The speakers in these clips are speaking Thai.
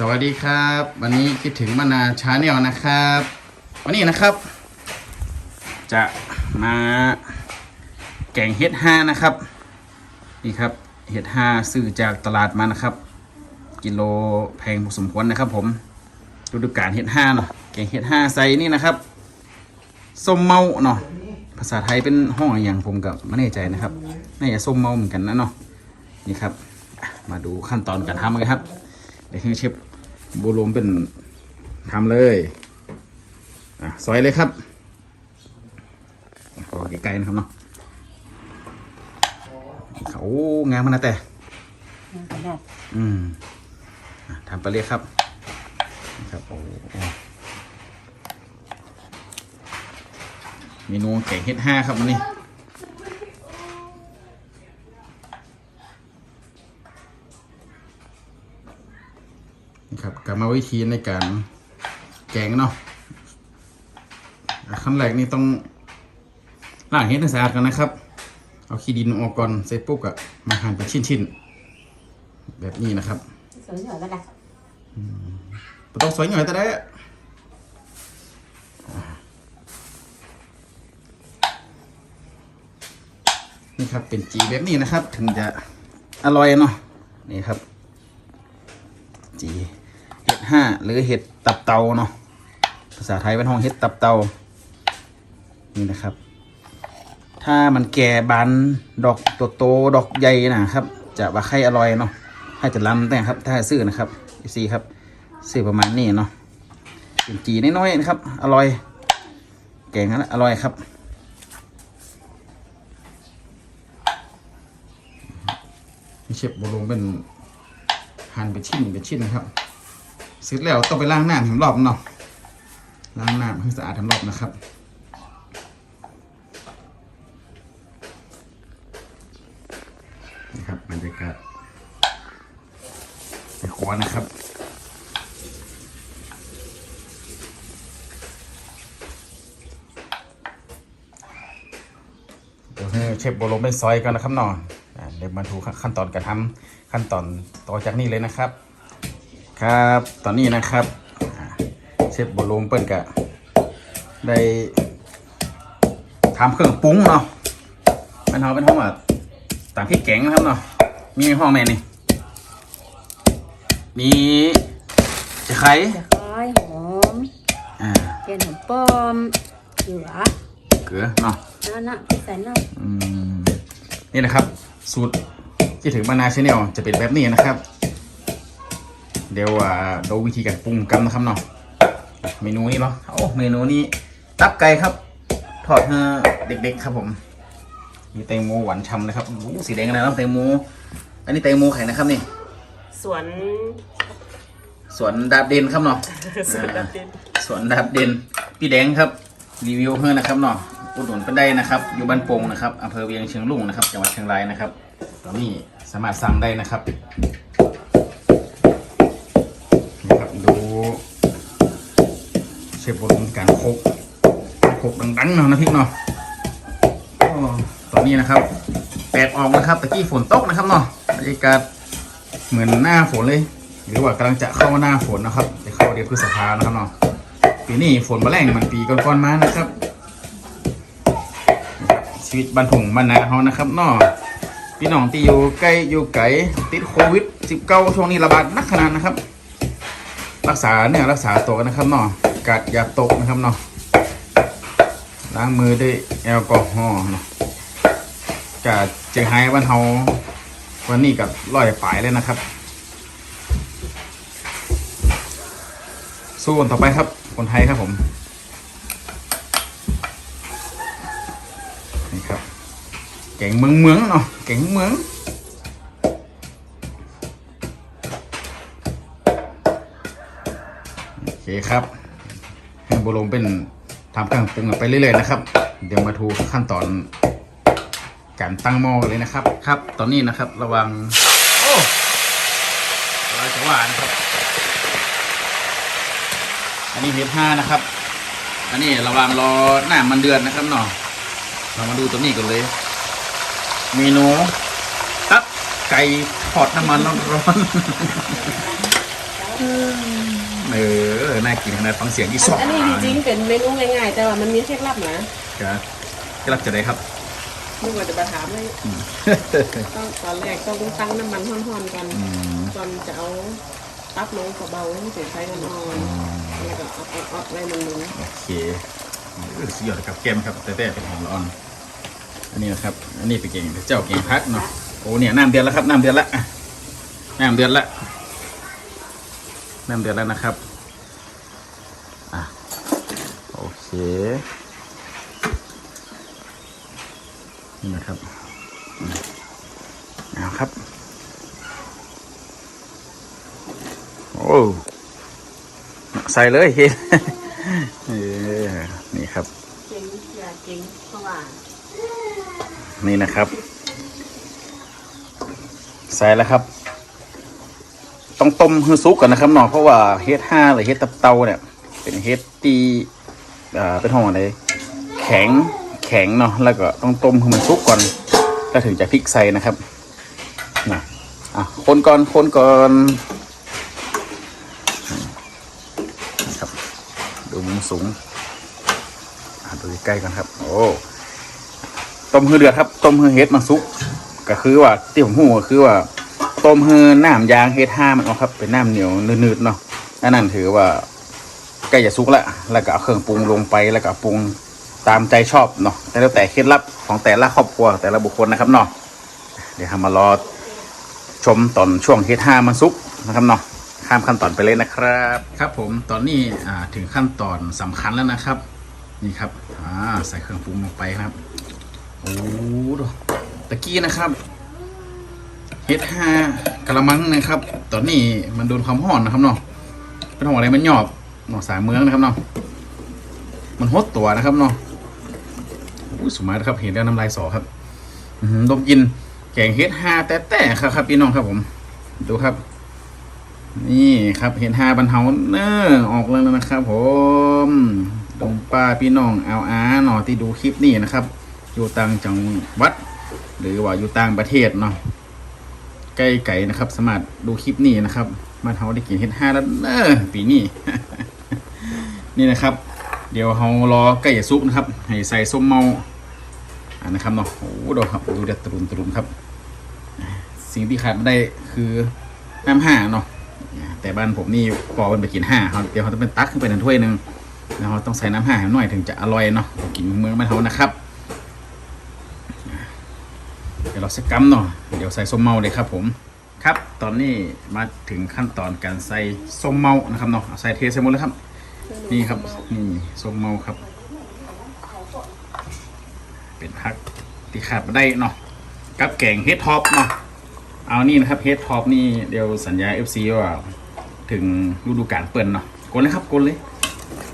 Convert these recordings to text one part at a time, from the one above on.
สวัสดีครับ วันนี้คิดถึงมานาชาแนลนะครับ วันนี้นะครับ จะมาแกงเห็ดห้านะครับ นี่ครับเห็ดห้าซื้อจากตลาดมานะครับ กิโลแพงพอสมควรนะครับ ผมฤดูกาลเห็ดห้าเนาะแกงเห็ดห้าใส่นี่นะครับส้มเมาเนาะภาษาไทยเป็นห้องอย่างผมกับไม่แน่ใจนะครับน่าจะส้มเมาเหมือนกันนะเนาะนี่ครับ มาดูขั้นตอนการทำกันครับเดี๋ยวให้เชฟ บูรวมเป็นทำเลยอะซอยเลยครับขอไกลๆนะครับเนาะเขางามมันนะแต่ขนาดอืมอะทำไปเลยครับนะครับโอ้โอ้เมนูแกงเฮ็ดห้าครับวันนี้ นี่ครับกรรมวิธีในการแกงเนาะอะขั้นแรกนี่ต้องล้างเฮ็ดให้สะอาดกันนะครับ เอาขี้ดินออกก่อนเสร็จปุ๊บก็มาหั่นเป็นชิ้นๆแบบนี้นะครับสวยหน่อยก็ได้บ่ต้องสวยหน่อยแต่ได้อะนี่ครับเป็นจีแบบนี้นะครับ ถึงจะอร่อยเนาะนี่ครับ จี เห็ดห้าหรือเห็ดตับเตาเนาะภาษาไทยเป็นห้องเห็ดตับเตานี่นะครับ ถ้ามันแก่บานดอกตัวโตดอกใหญ่นะครับ จะว่าไข่อร่อยเนาะให้จะล้ำแต่ครับ ถ้าซื้อนะครับซีครับซื้อประมาณนี้เนาะเป็นจีน้อยๆนะครับ อร่อย แกงนั้นอร่อยครับเชฟบลงเป็นหั่นเป็นชิ้นเป็นชิ้นนะครับ เสร็จแล้วต้องไปล้างน้ำถึงรอบเนาะล้างน้ำให้สะอาดทั้งรอบนะครับนี่ครับบรรยากาศในครัวนะครับเดี๋ยวให้เชฟโบโลเป็นซอยกันนะครับเนอนเดี๋ยวมาดูขั้นตอนการทำขั้นตอนต่อจากนี้เลยนะครับ ครับ ตอนนี้นะครับอ่าเชฟโบโลมเปิ้ลกะได้ทำเครื่องปรุงเนาะเป็นห้องเป็นห้องแบบตามพริกแกงนะครับเนาะมีห้องแม่นี่มีจะไข่จะคอยหอมอ่าเทียนหอมป้อมเหลือเกลือเนาะนั่นน่ะพี่ใส่น้อืมนี่นะครับ สูตรที่ถึงมานาชาแนลจะเป็นแบบนี้นะครับ เดี๋ยวอ่าดูวิธีการปรุงกันนะครับเนาะเมนูนี้เนาะโอ้เมนูนี้ตับไก่ครับ ทอดให้เด็กๆครับผมมีแตงโมหวานฉ่ำเลยครับโอ้โหสีแดงอะไรนะแตงโมอันนี้แตงโมไข่นะครับนี่สวนสวนดาบเด่นครับเนาะสวนดับดินสวนดาบเด่นพี่แดงครับรีวิวเพื่อนะครับเนาะอุดหนุนไปได้นะครับ อยู่บ้านโป่งนะครับอำเภอเวียงเชียงลุงนะครับจังหวัดเชียงรายนะครับตอนนี้สามารถสั่งได้นะครับนะครับดูเชฟบรมการโคกโคกดังๆเนาะนะพี่เนาะตอนนี้นะครับแปดออกนะครับตะกี้ฝนตกนะครับเนาะบรรยากาศเหมือนหน้าฝนเลย หรือว่ากำลังจะเข้าหน้าฝนนะครับจะเข้าเดือนพฤษภานะครับเนาะปีนี้ฝนมาแรงเหมันปีก่อนๆมานะครับ ชีวิตบ้านถุงบ้านนาเขานะครับเนาะพี่น้องที่อยู่ใกล้อยู่ไกลติดโควิด 19 ช่วงนี้ระบาดหนักขนาดนะครับ รักษาเนี่ยรักษาตัวกันนะครับเนาะ กาดอย่าตกนะครับเนาะล้างมือด้วยแอลกอฮอล์เนาะกาดเจอไฮวันเฮาวันนี้กับร้อยปลายเลยนะครับ สู้กันต่อไปครับคนไทยครับผมนี่ครับแก่งเมืองเมืองเนาะแก่งเมืองโอเคครับ บลมเป็นทำเครื่องปรุงกันไปเรื่อยๆนะครับ เดี๋ยวมาดูขั้นตอนการตั้งหม้อกันเลยนะครับ ครับ ตอนนี้นะครับ ระวังโอ้เราจะว่านะครับ อันนี้เฮดห้านะครับ อันนี้ระวังรอหน้ามันเดือนนะครับเนาะเรามาดูตัวนี้กันเลย เมนูตับไก่ทอดน้ำมันร้อนๆ เออน่ากินขนาดฟังเสียงที่สองอันนี้จริงๆเป็นเมนูง่ายๆ แต่ว่ามันมีเคล็ดลับนะครับก็รับจะได้ครับนึกว่าจะมาถามเลยอืมต้องตอนแรกต้องตั้งน้ำมันห่อนๆก่อนอืมก่อนจะเอาตับลงเบาๆให้เฉยไฟอ่อนๆแล้วก็เอาเอาเอาไว้มันลงโอเคเออสุดยอดครับแก้มครับแต่แต่เป็นหอมละอ่อน อันนี้นะครับ อันนี้เป็นเก่งเจ้าเก่งพักเนาะโอ้เนี่ยน้ำเดือดแล้วครับน้ำเดือดละอะน้ำเดือดละ น้ำเดือดแล้วนะครับอะโอเคนี่นะครับอืมเอาครับ โอ้ใส่เลยเฮ้เออนี่ครับเก่งอย่าเก่งเพราะว่านี่นะครับ ใส่แล้วครับ ต้องต้มให้สุกก่อนนะครับเนาะเพราะว่าเฮ็ดห้าหรือเฮ็ดตับเตาเนี่ย เป็นเฮ็ดตีอ่าเป็นห้องอะไรแข็งแข็งเนาะแล้วก็ต้องต้มให้มันสุกก่อนแล้วถึงจะพลิกใส่นะครับนะอะคนก่อนคนก่อนนะครับดูมุมสูงอะดูใกล้กันครับ โอ้ต้มฮือเดือดครับ ต้มฮือเฮ็ดมันสุกก็คือว่าที่ผมหูก็คือว่า ต้มเฮือน้ำยางเฮ็ดห้ามันออกครับ เป็นน้ำเหนียวนืดๆเนาะอันนั้นถือว่าใกล้จะสุกล้วแล้วก็เอาเครื่องปรุงลงไปแล้วก็ปรุงตามใจชอบเนาะแต่แล้วแต่เคล็ดลับของแต่ละครอบครัวแต่ละบุคคลนะครับเนาะเดี๋ยวเรามารอชมตอนช่วงเฮ็ดห้ามันสุกนะครับเนาะข้ามขั้นตอนไปเลยนะครับ ครับผมตอนนี้ถึงขั้นตอนสำคัญแล้วนะครับ นี่ครับอ่าใส่เครื่องปรุงลงไปครับโอ้ตะกี้นะครับ เฮ็ดห้ากะละมังนะครับ ตอนนี้มันโดนความร้อนนะครับเนาะเป็นของอะไรมันหยอบเนาะสายเมืองนะครับเนาะมันหดตัวนะครับเนาะอุ้ยสมัยนะครับเห็นแล้วน้ำลายสอครับอืดมกินแกงเฮ็ดห้าแต่แต่ครับครับพี่น้องครับผม ดูครับ นี่ครับเห็นห้าบันเทาเนอออกแล้วนะครับ ผมดงป้าพี่น้องเอาอาหนอที่ดูคลิปนี้นะครับ อยู่ต่างจังหวัด หรือว่าอยู่ต่างประเทศเนาะ ใกล้ไก่นะครับ สามารถดูคลิปนี้นะครับ มาเฮาได้กินเฮ็ดห้าแล้วเนอปีนี้นี่นะครับ เดี๋ยวเฮารอไก่จะซุปนะครับ ให้ใส่ส้มเมาอ่านะครับเนาะโอ้ดูครับดูเด็ดตรุนตรุนครับ สิ่งที่ขาดไม่ได้คือน้ำห่าเนาะแต่บ้านผมนี่พอมันไปกินห่าเขาเดี๋ยวเขาต้องเป็นตักขึ้นไปในถ้วยหนึ่งแล้วเขาต้องใส่น้ำห่าหน่อยถึงจะอร่อยเนาะกินเมืองบ้านเขานะครับ ดี๋ยวเราใส่กัมเนาะเดี๋ยวใส่ส้มเมาเลยครับผมครับตอนนี้มาถึงขั้นตอนการใส่ส้มเมานะครับเนาะใส่เทใส่หมดเลยครับ นี่ครับนี่ส้มเมาครับ เป็นพักที่ขาดไม่ได้เนาะกับแกงเฮดท็อปเนาะเอานี่นะครับเฮดท็อปนี่เดี๋ยวสัญญา FC ว่าถึงฤดูกาลเปิดเนาะกดเลยครับกดเลย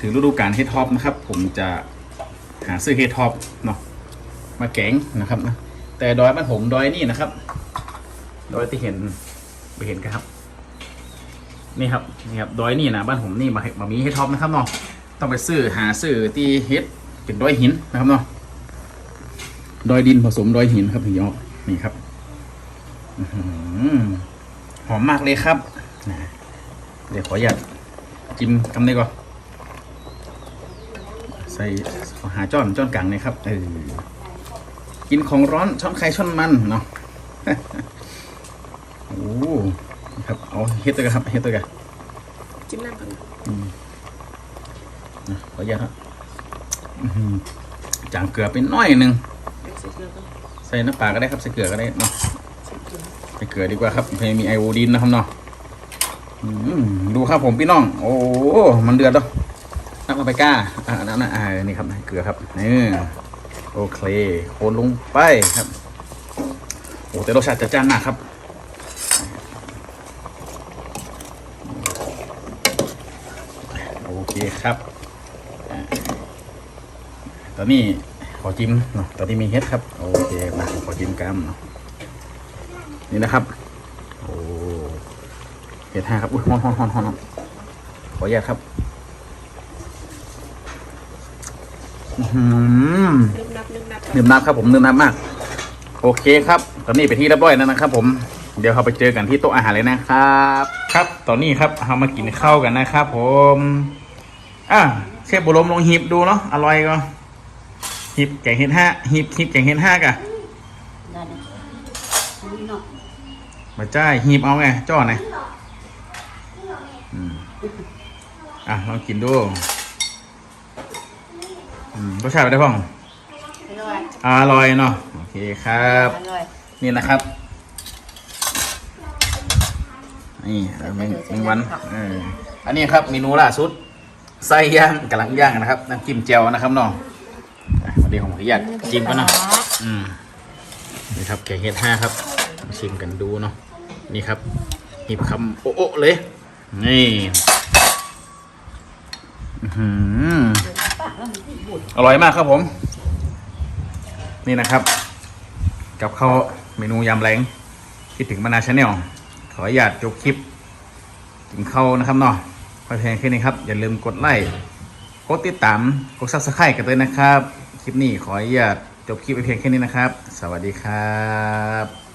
ถึงฤดูกาลเฮดท็อปนะครับ ผมจะหาซื้อเฮดท็อปเนาะมาแกงนะครับนะ แต่ดอยบ้านผมดอยนี่นะครับ ดอยที่เห็นไปเห็นกันครับ นี่ครับนี่ครับดอยนี่นะบ้านผมนี่มามามีเฮดท็อปนะครับเนาะต้องไปซื้อหาซื้อที่เฮดเป็นดอยหินนะครับเนาะดอยดินผสมดอยหินครับถึงจะอนี่ครับอหอมมากเลยครับนะเดี๋ยวขออนุญาตจิ้มคำนี้ก่อนใส่หาจ้อนจ้อนกลางนะครับเออ กินของร้อนช้อนใครช้อนมันเนาะโอ้ครับเอาเฮ็ดตัวกันครับเฮ็ดตัวกันจิ้มน้ำก่อนนะขออนุญาตครับอื้อหือจางเกลือไปหน้อยหนึ่งเดี๋ยวใส่เกลือก่อนใส่น้ำปลาก็ได้ครับใส่เกลือก็ได้เนาะใส่เกลือใส่เกลือดีกว่าครับเพมีไอโอดีนนะครับเนาะอืมดูครับผมพี่น้อง โอ้มันเดือดแล้วนักลาไปก้าอ่านั่นนะอ่านี่ครับเกลือครับนี่ โอเคโคนลงไปครับ โอ้แต่รสชาติจัดจ้านมากครับ โอเคครับ ตอนนี้ขอจิ้มเนาะ ตอนนี้มีเฮ็ดครับ โอเคมาขอจิ้มกัมเนาะ นี่นะครับ โอ้เฮ็ดห้าครับ อุ้ยฮอนฮอนฮอนฮอนขออนุญาตครับ นึบนับนึบนับดื่มน้ำครับผมดื่มน้ำมาก โอเคครับตอนนี้ไปที่เรียบร้อยแล้วนะครับ ผมเดี๋ยวเราไปเจอกันที่โต๊ะอาหารเลยนะครับ ครับ ตอนนี้ครับเรามากินข้าวกันนะครับ ผมอะเชฟบุรมลองหีบดูเนาะอร่อยก็หีบแกงเห็ดห้าหีบหีบแกงเห็ดห้ากันมาจ้ายหีบเอาไงจ้อไหนอยอืมอะลองกินดู รสชาติเป็นไงพ่องอร่อยอร่อยเนาะโอเคครับ อร่อยนี่นะครับนี่แมงแมงวันเอออันนี้ครับเมนูล่าสุดไส้ย่างกำลังย่างนะครับน้ำจิ้มเจียวนะครับน้องอะวันนี้ผมขออนุญาตจิ้มก่อนเนาะอืมนี่ครับแกงเห็ดห้าครับชิมกันดูเนาะนี่ครับหีบคำโอ๊ะเลยนี่อื้อ ออร่อยมากครับผม นี่นะครับ กับข้าวเมนูยำแรงคิดถึงมานาชาแนลขออนุญาตจบคลิปกินข้าวนะครับเนาะพอเพลงแค่นี้ครับ อย่าลืมกดไลค์กดติดตามกดซับสไครต์กันด้วยนะครับ คลิปนี้ขออนุญาตจบคลิปไปเพียงแค่นี้นะครับ สวัสดีครับ